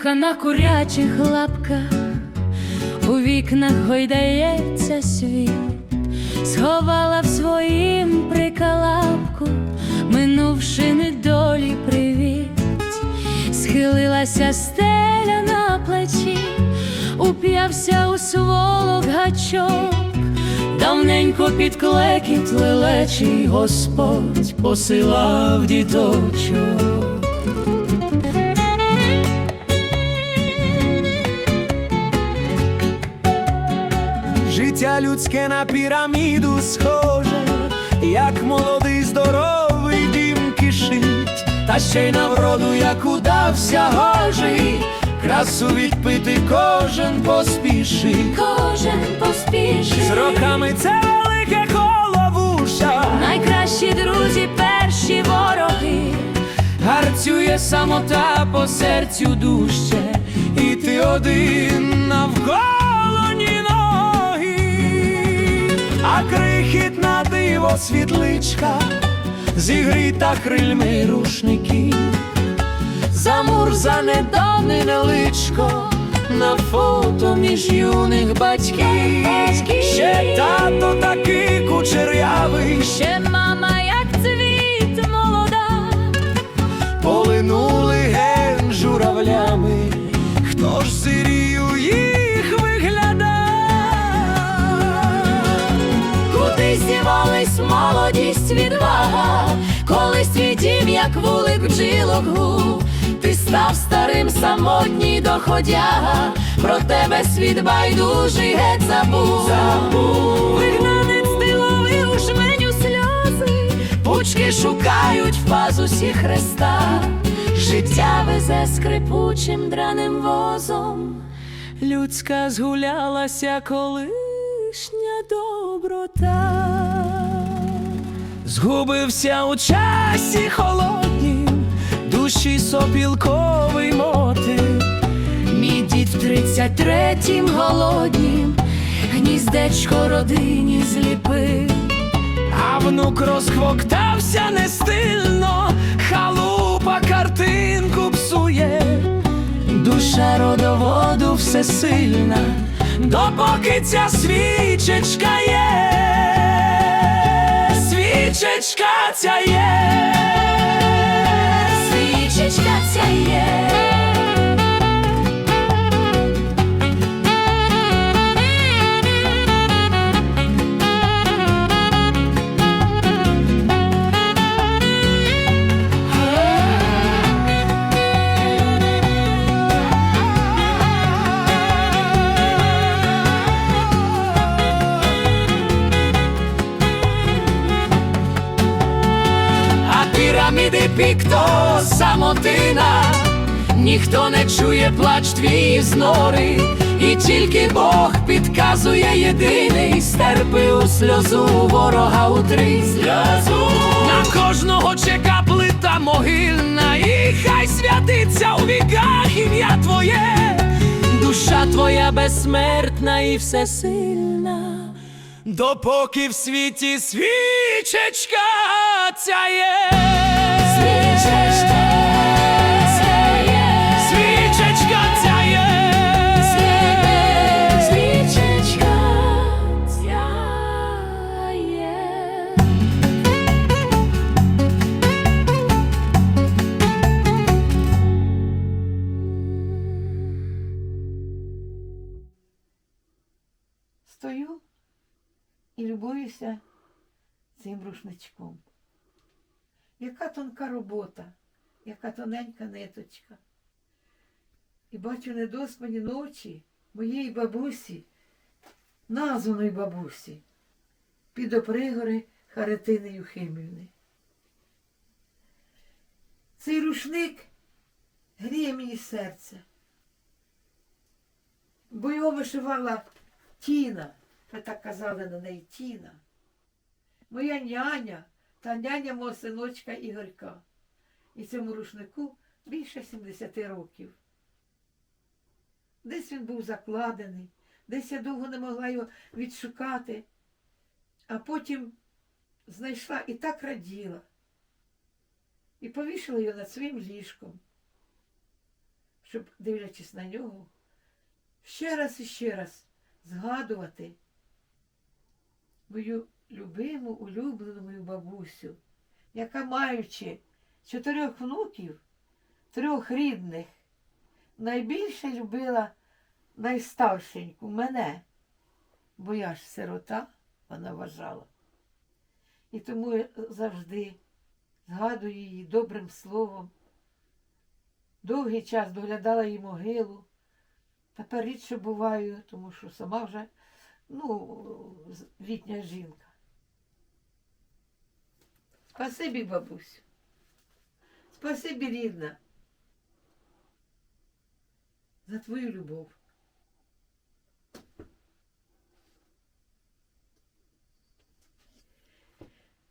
Хатинка на курячих лапках, у вікнах гойдається світ, сховала в своїм прикалапку, минувши недолі привіт, схилилася стеля на плечі, уп'явся у сволок гачок, давненько під клекіт лелечий Господь посилав діточок. Життя людське на піраміду схоже, як молодий здоровий дім кишить, та ще й на вроду, як удався гожий, красу відпити кожен поспішить. Кожен поспішить. З роками це велике коло вуша, Найкращі друзі, перші вороги. гарцює самота по серцю дужче, і ти один навколо крихітна диво світличка, зігріта крильми рушників, замурзане давне личко на фото між юних батьків. Батьків. Ще тато такий кучерявий. Ще мама, як цвіт молода. Полинули ген журавлями, молодість відвага, коли дім, як вулик бджілок гув, ти став старим самотній доходяга, про тебе світ байдужий геть забув. Забув. Вигнанець ти ловив у жменю сльози, пучки шукають в пазусі хреста, життя везе скрипучим драним возом. Людська згулялася колишня доброта, згубився у часі холоднім, душі сопілковий мотив. Мій дід в тридцять третім голоднім гніздечко родині зліпив. А внук розхвоктався нестильно, халупа картинку псує, душа родоводу всесильна, допоки ця свічечка є, свічечка ця є. Свічечка піраміди пікто самотина, ніхто не чує плач твій з нори, і тільки Бог підказує єдиний, стерпи у сльозу ворога утри сльозу. На кожного чека плита могильна, і хай святиться у віках ім'я твоє, душа твоя безсмертна і всесильна. Допоки в світі свічечка цяє. Свічечка рушничком. Яка тонка робота, яка тоненька ниточка. І бачу недоспані ночі моєї бабусі, названої бабусі, під опригори Харитини Юхимівни. Цей рушник гріє мені серце, бо його вишивала Тіна, ви так казали на неї Тіна. Моя няня та няня мого синочка Ігорька. І цьому рушнику більше 70 років. Десь він був закладений, десь я довго не могла його відшукати, а потім знайшла і так раділа. І повішала його над своїм ліжком. щоб, дивлячись на нього, ще раз і ще раз згадувати мою любиму, улюблену мою бабусю, яка, маючи чотирьох внуків, трьох рідних, найбільше любила найстаршеньку мене, бо я ж сирота, вона вважала. І тому я завжди згадую її добрим словом. Довгий час доглядала її могилу. Тепер рідше буваю, тому що сама вже ну, літня жінка. Спасибі, бабусю. Спасибі, рідна, за твою любов.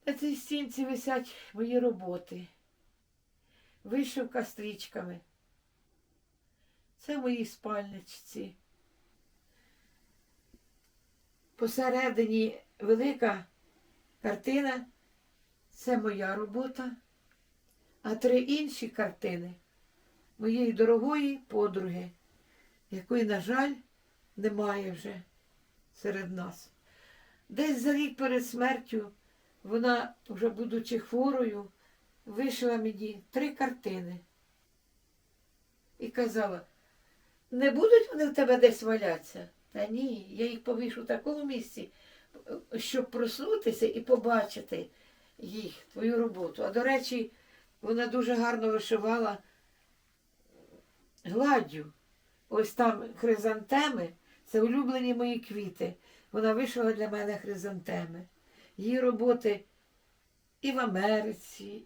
На цій стінці висять мої роботи. Вишивка стрічками. Це в моїй спальничці. Посередині велика картина. Це моя робота. А три інші картини моєї дорогої подруги, якої, на жаль, немає вже серед нас. Десь за рік перед смертю вона, вже будучи хворою, вишила мені три картини і казала, не будуть вони в тебе десь валятися? Та ні, я їх повішу в такому місці, щоб проснутися і побачити їх, твою роботу. А до речі, вона дуже гарно вишивала гладдю. Ось там хризантеми, це улюблені мої квіти. Вона вишила для мене хризантеми. Її роботи і в Америці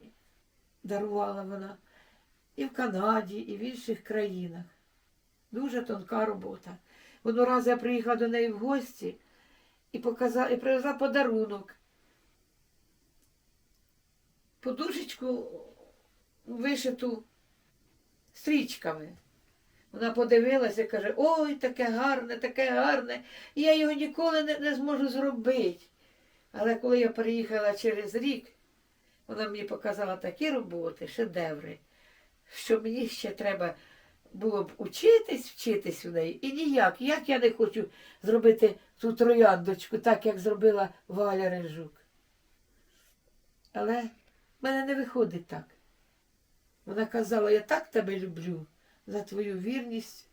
дарувала вона, і в Канаді, і в інших країнах. Дуже тонка робота. Одного разу я приїхала до неї в гості і, показала, і привезла подарунок. Подушечку вишиту стрічками. Вона подивилася і каже, ой, таке гарне, таке гарне. І я його ніколи не, не зможу зробити. Але коли я приїхала через рік, вона мені показала такі роботи, шедеври, що мені ще треба було б учитись, вчитись в неї. І ніяк, як я не хочу зробити ту трояндочку, так як зробила Валя Режук. Але в мене не виходить так. Вона казала, я так тебе люблю за твою вірність,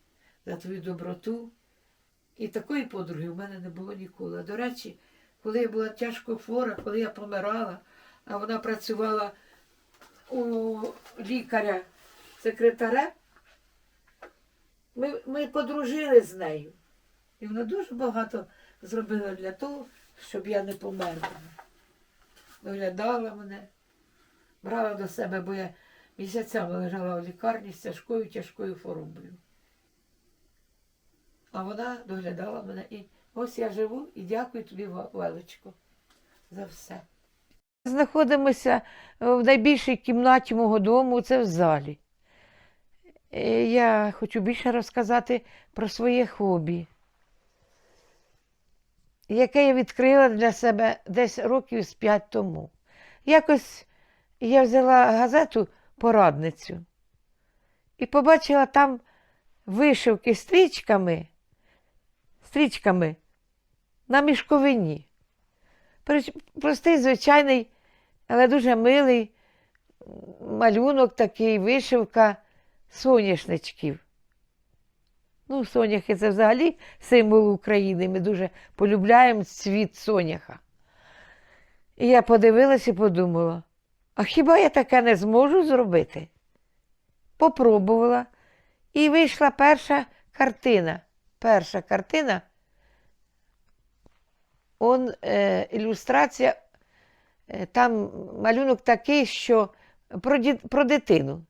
за твою доброту. І такої подруги в мене не було ніколи. До речі, коли я була тяжко хвора, коли я помирала, а вона працювала у лікаря секретарем, ми, ми подружили з нею. І вона дуже багато зробила для того, щоб я не померла. Доглядала мене, брала до себе, бо я місяцями лежала в лікарні з тяжкою тяжкою хворобою. А вона доглядала мене і ось я живу і дякую тобі, Валечко, за все. Знаходимося в найбільшій кімнаті мого дому, це в залі. Е, Я хочу більше розказати про своє хобі, яке я відкрила для себе десь років з п'ять тому. Якось я взяла газету порадницю і побачила там вишивки стрічками, стрічками на мішковині. Простий, звичайний, але дуже милий малюнок такий, вишивка соняшничків. Ну, соняхи це взагалі символ України. Ми дуже полюбляємо цвіт соняха. І я подивилася і подумала, а хіба я таке не зможу зробити? Попробувала. І вийшла перша картина. Перша картина. Он е, ілюстрація, е, там малюнок такий, що про, ді- про дитину.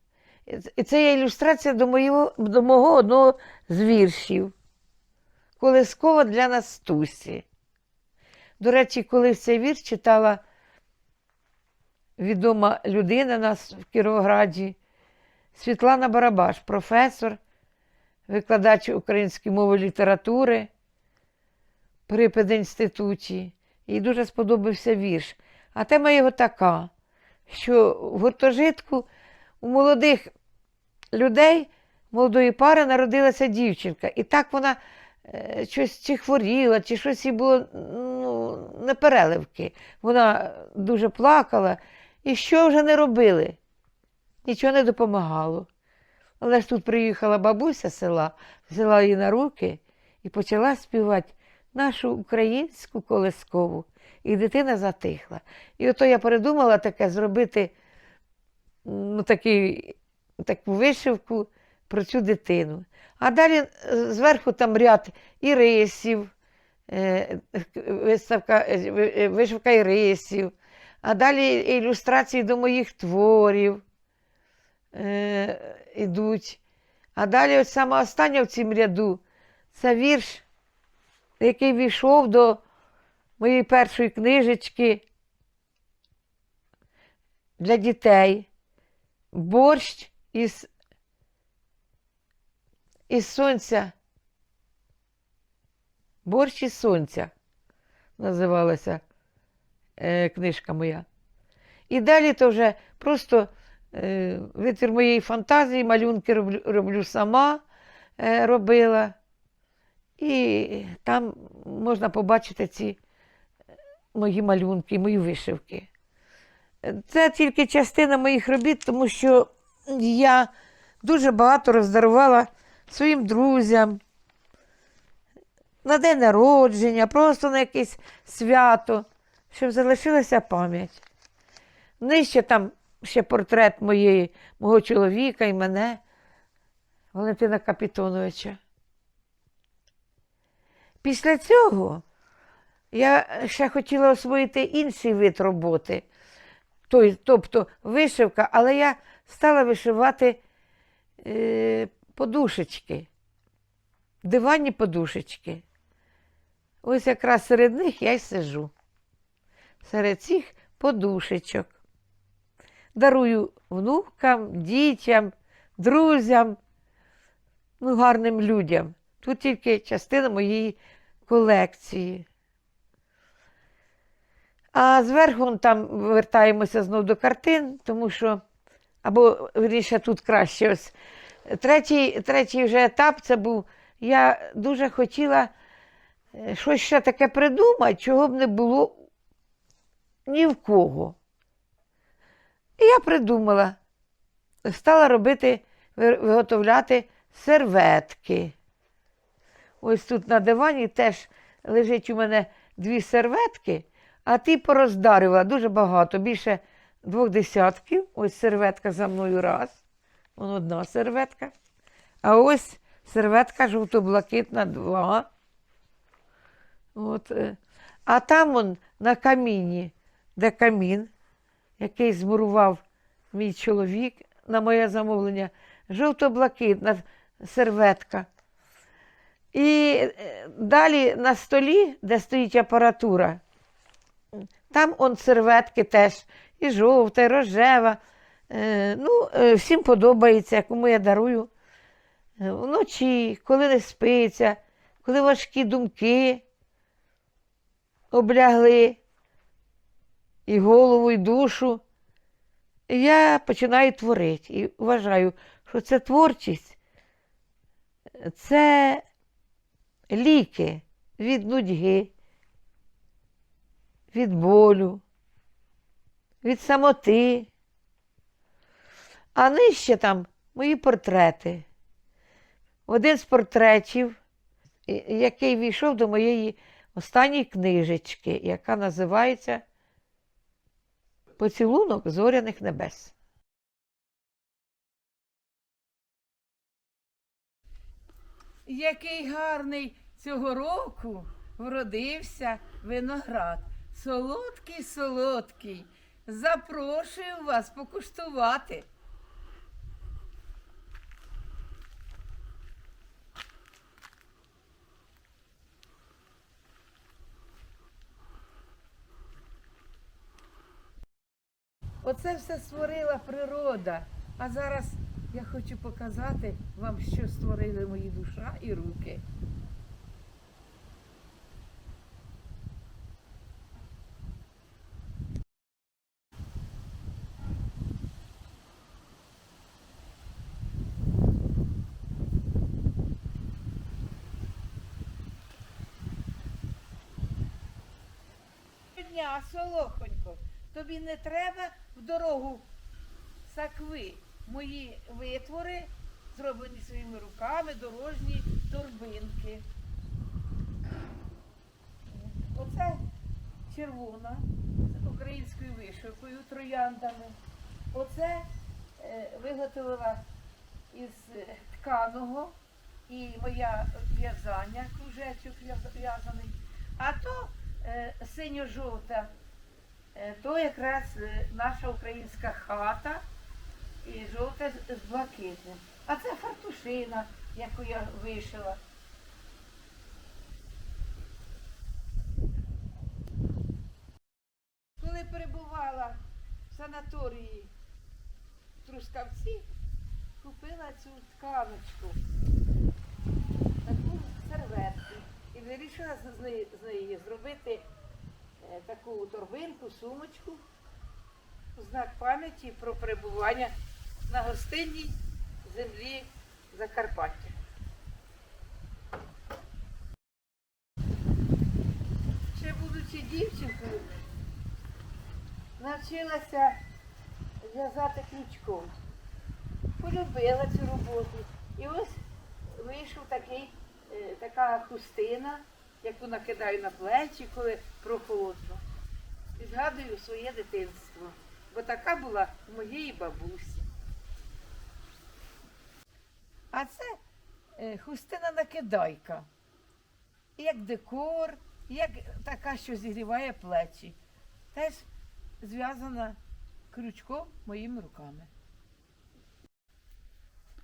І це є ілюстрація до, моєго, до мого одного з віршів. Колискова для Настусі. До речі, коли цей вірш читала відома людина нас в Кіровограді, Світлана Барабаш, професор, викладач української мови і літератури при пединституті. Їй дуже сподобався вірш. А тема його така, що в гуртожитку у молодих людей молодої пари народилася дівчинка. І так вона е, щось чи хворіла, чи щось їй було ну, непереливки. Вона дуже плакала. І що вже не робили? Нічого не допомагало. Але ж тут приїхала бабуся з села, взяла її на руки і почала співати нашу українську колискову. І дитина затихла. І ото я передумала таке зробити ну, такий, таку вишивку про цю дитину. А далі е, зверху там ряд ірисів, е, виставка, е, ви- вишивка ірисів, а далі ілюстрації до моїх творів е, ідуть. А далі ось саме останнє в цім ряду це вірш, який війшов до моєї першої книжечки для дітей. Борщ із, із сонця. Борщ із сонця називалася е, книжка моя. І далі то вже просто е, моєї фантазії, малюнки роблю, роблю сама, е, робила. І там можна побачити ці е, мої малюнки, мої вишивки. Це тільки частина моїх робіт, тому що я дуже багато роздарувала своїм друзям на день народження, просто на якесь свято, щоб залишилася пам'ять. Нижче там ще портрет моєї, мого чоловіка і мене, Валентина Капітоновича. Після цього я ще хотіла освоїти інший вид роботи, тобто вишивка, але я стала вишивати е, подушечки, диванні подушечки. Ось якраз серед них я й сижу. Серед цих подушечок. Дарую внукам, дітям, друзям, ну, гарним людям. Тут тільки частина моєї колекції. А зверху там вертаємося знову до картин, тому що, або вірніше, тут краще. Ось. Третій, третій вже етап це був. Я дуже хотіла е, щось ще таке придумати, чого б не було ні в кого. І я придумала, стала робити, виготовляти серветки. Ось тут на дивані теж лежить у мене дві серветки, а ти пороздарила дуже багато, більше двох десятків. Ось серветка за мною раз. Вон одна серветка. А ось серветка жовто-блакитна два. От. е. А там он на каміні, де камін, який змурував мій чоловік на моє замовлення, жовто-блакитна серветка. І е, далі на столі, де стоїть апаратура, там он серветки теж, і жовта, і рожева. Е, ну, е, всім подобається, кому я дарую вночі, коли не спиться, коли важкі думки облягли і голову, і душу. Я починаю творити і вважаю, що це творчість, це ліки від нудьги, від болю, від самоти. А нижче там мої портрети. Один з портретів, який війшов до моєї останньої книжечки, яка називається Поцілунок зоряних небес. Який гарний цього року вродився виноград. Солодкий, солодкий. Запрошую вас покуштувати. Оце все створила природа. А зараз я хочу показати вам, що створили мої душа і руки. Солохо тобі не треба в дорогу сакви. Мої витвори, зроблені своїми руками, дорожні торбинки. Оце червона з українською вишивкою, трояндами. Оце е, виготовила із е, тканого і моя в'язання, кружечок в'язаний. А то е, синьо-жовта, то якраз е, наша українська хата і жовта з- блакитним. А це фартушина, яку я вишила. Коли перебувала в санаторії в Трускавці, купила цю тканочку, таку серветку. І вирішила з неї, зробити е, таку торбинку, сумочку знак пам'яті про перебування на гостинній землі Закарпаття. Ще будучи дівчинкою, навчилася в'язати крючком. Полюбила цю роботу. І ось вийшов такий, е, така хустина, яку накидаю на плечі, коли прохолодно. І згадую своє дитинство, бо така була у моєї бабусі. А це е, хустина накидайка. Як декор, як така, що зігріває плечі. Теж зв'язана крючком моїми руками.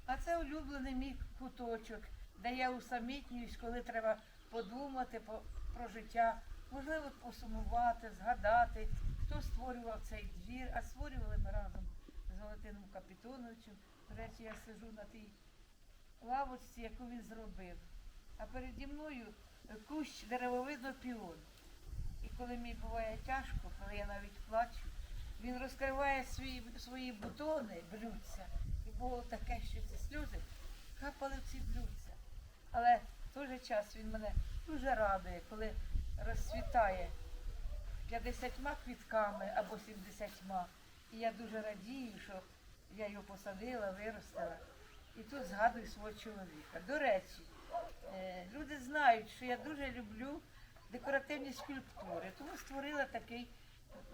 А це улюблений мій куточок, де я усамітнююсь, коли треба подумати по- про життя, можливо, посумувати, згадати, хто створював цей двір, а створювали ми разом з Валентином Капітоновичем. До речі, я сижу на тій лавочці, яку він зробив. А переді мною кущ деревовидно піон. І коли мені буває тяжко, коли я навіть плачу, він розкриває свої, свої бутони, блюдця. І було таке, що ці сльози капали в ці блюдця. Але той же час він мене дуже радує, коли розцвітає 50 квітками або 70. І я дуже радію, що я його посадила, виростила. І тут згадую свого чоловіка. До речі, е, люди знають, що я дуже люблю декоративні скульптури, тому створила такий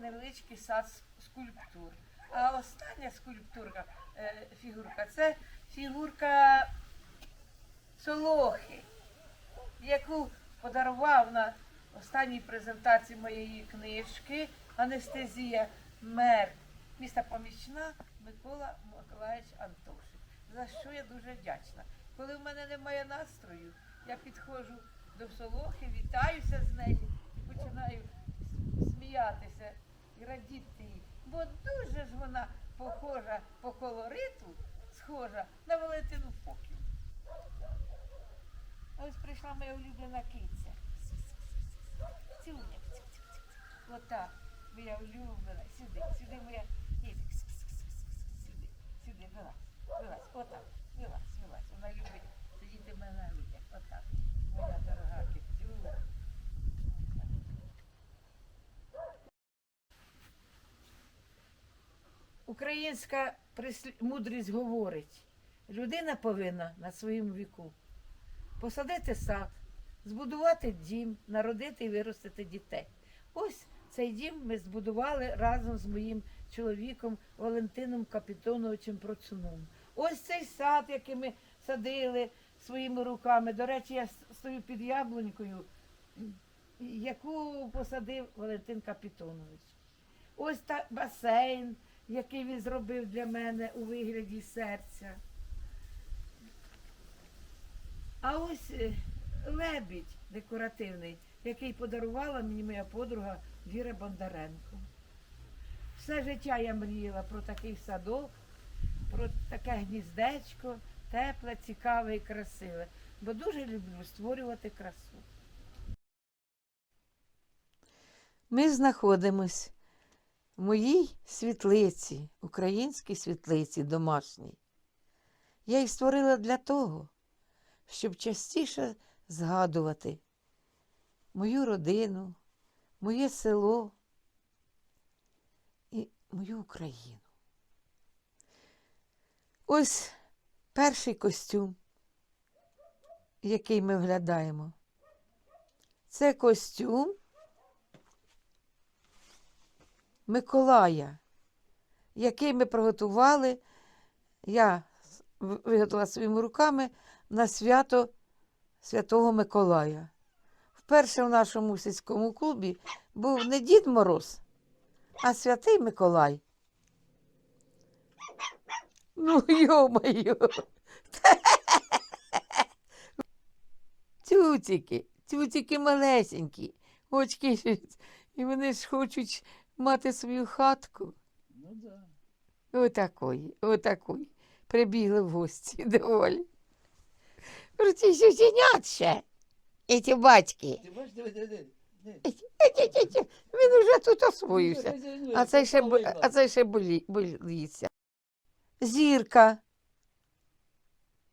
невеличкий сад скульптур. А остання скульптурка, е, фігурка, це фігурка Солохи, яку подарував на останній презентації моєї книжки Анестезія мер міста Помічна Микола Миколаївич Антошин. За що я дуже вдячна. Коли в мене немає настрою, я підходжу до Солохи, вітаюся з нею і починаю сміятися і радіти їй. Бо дуже ж вона похожа по колориту, схожа на Валентину Фокіну. Ось прийшла моя улюблена киця. Цюня. Отак. Моя улюблена. Сюди, сюди моя киця. Сюди, сюди, вилазь, вилазь, отак, вилазь, вилазь. Вона любить сидіти в мене на грудях. Отак. Моя дорога кицюля. Українська мудрість говорить, людина повинна на своєму віку посадити сад, збудувати дім, народити і виростити дітей. Ось цей дім ми збудували разом з моїм чоловіком Валентином Капітоновичем Процуном. Ось цей сад, який ми садили своїми руками. До речі, я стою під яблунькою, яку посадив Валентин Капітонович. Ось та басейн, який він зробив для мене у вигляді серця. А ось е, лебідь декоративний, який подарувала мені моя подруга Віра Бондаренко. Все життя я мріяла про такий садок, про таке гніздечко, тепле, цікаве і красиве. Бо дуже люблю створювати красу. Ми знаходимось в моїй світлиці, українській світлиці домашній. Я їх створила для того, щоб частіше згадувати мою родину, моє село, і мою Україну. Ось перший костюм, який ми вглядаємо. Це костюм Миколая, який ми приготували. Я виготовила своїми руками на свято Святого Миколая. Вперше в нашому сільському клубі був не Дід Мороз, а святий Миколай. Ну, йо-моє. Тютики, тютики малесенькі, очки, і вони ж хочуть мати свою хатку. Ну да. Отакої, отакої. Прибігли в гості доволі. Ці сусінят ще. І ті батьки. Ти бачиш, диви, диви, диви. диви. Він уже тут освоївся. А цей ще, а цей ще болі, боліться. Зірка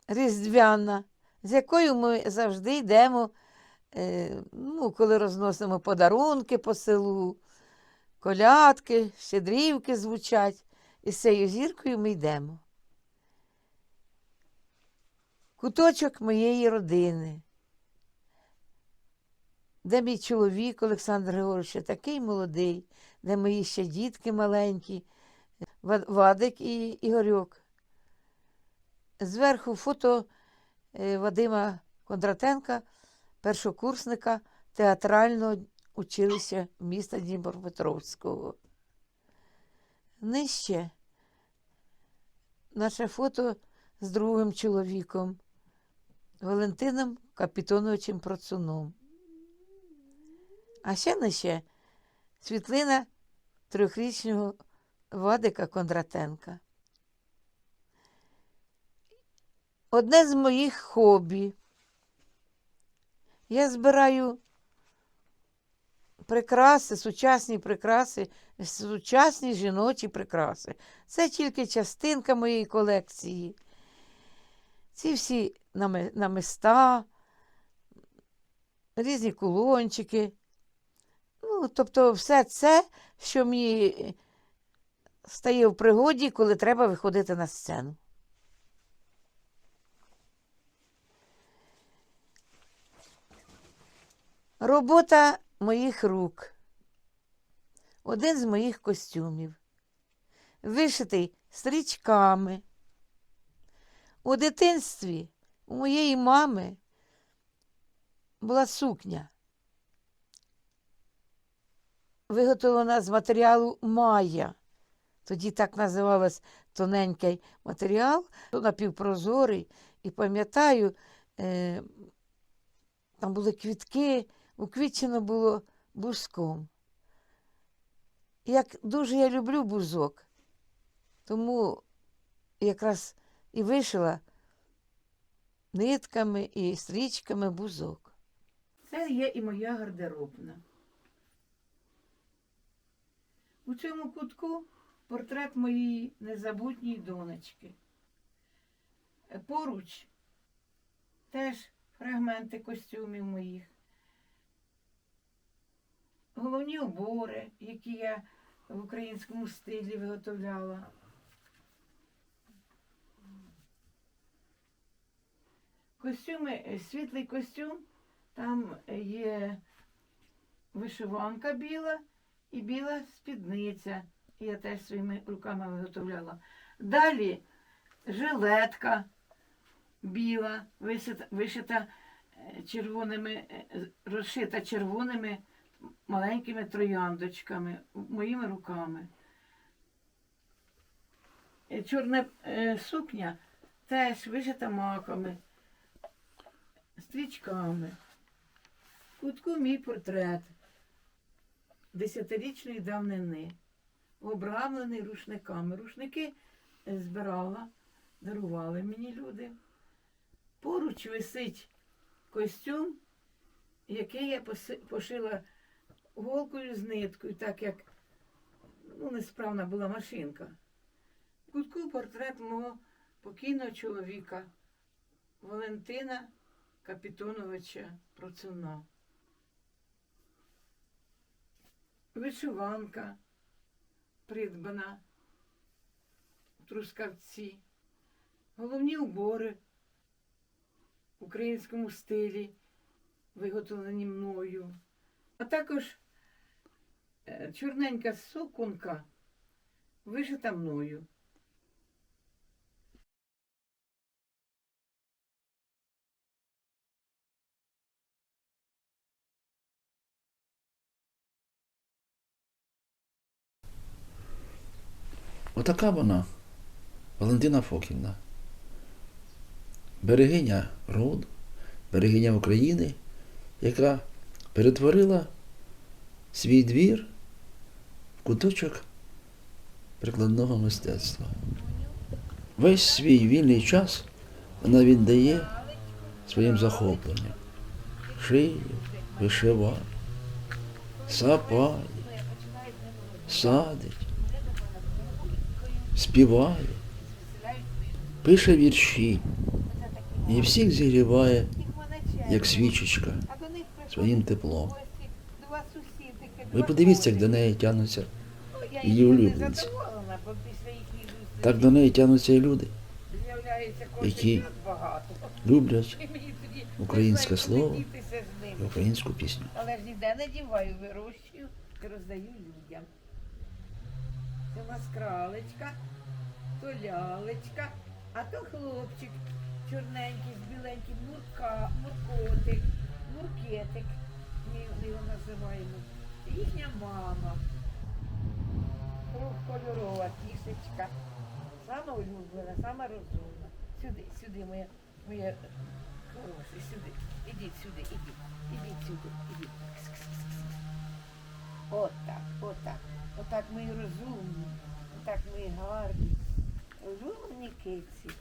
різдвяна, з якою ми завжди йдемо, е, ну, коли розносимо подарунки по селу, колядки, щедрівки звучать. І з цією зіркою ми йдемо. Куточок моєї родини, де мій чоловік Олександр Григорович такий молодий, де мої ще дітки маленькі, Вадик і Ігорьок. Зверху фото е, Вадима Кондратенка, першокурсника театрального училища міста Дніпропетровського. Нижче наше фото з другим чоловіком Валентином Капітоновичем Процуном. А ще нижче світлина трьохрічного Вадика Кондратенка. Одне з моїх хобі. Я збираю прикраси, сучасні прикраси, сучасні жіночі прикраси. Це тільки частинка моєї колекції. Ці всі нами- намиста, різні кулончики. Ну, тобто, все це, що мені стає в пригоді, коли треба виходити на сцену. Робота моїх рук. Один з моїх костюмів. Вишитий стрічками. У дитинстві у моєї мами була сукня, виготовлена з матеріалу Майя. Тоді так називалась тоненький матеріал, напівпрозорий. І пам'ятаю, е, там були квітки, уквітчено було бузком. Як дуже я люблю бузок, тому якраз і вишила нитками і стрічками бузок. Це є і моя гардеробна. У цьому кутку портрет моєї незабутньої донечки. Поруч теж фрагменти костюмів моїх. Головні убори, які я в українському стилі виготовляла. Костюми, е, світлий костюм, там є вишиванка біла і біла спідниця. Я теж своїми руками виготовляла. Далі жилетка біла, вишита, вишита е, червоними, е, розшита червоними маленькими трояндочками моїми руками. Е, Чорна е, сукня теж вишита маками, стрічками. В кутку мій портрет десятирічної давнини, обрамлений рушниками. Рушники збирала, дарували мені люди. Поруч висить костюм, який я пошила голкою з ниткою, так як ну, несправна була машинка. В кутку портрет мого покійного чоловіка Валентина Капітоновича Процуна. Вишиванка, придбана в Трускавці. Головні убори в українському стилі, виготовлені мною. А також е, чорненька суконка, вишита мною. Отака вона, Валентина Фоківна. Берегиня роду, берегиня України, яка перетворила свій двір в куточок прикладного мистецтва. Весь свій вільний час вона віддає своїм захопленням. Шиє, вишиває, сапає, садить співає, пише вірші і всіх зігріває, як свічечка, своїм теплом. Ви подивіться, як до неї тягнуться її улюбленці. Так до неї тягнуться і люди, які люблять українське слово і українську пісню. Але ж ніде не діваю, вирощую і роздаю людям. Це у нас кралечка, то лялечка, а то хлопчик чорненький з біленьким, мурка, муркотик, муркетик. Ми його називаємо. Їхня мама. Трьохкольорова тішечка. Сама улюблена, сама розумна. Сюди, сюди, моя, моя хороша, сюди. Ідіть сюди, ідіть. Ідіть сюди, ідіть. Отак, отак. Отак ми розумні, отак ми гарні. Розумні киці.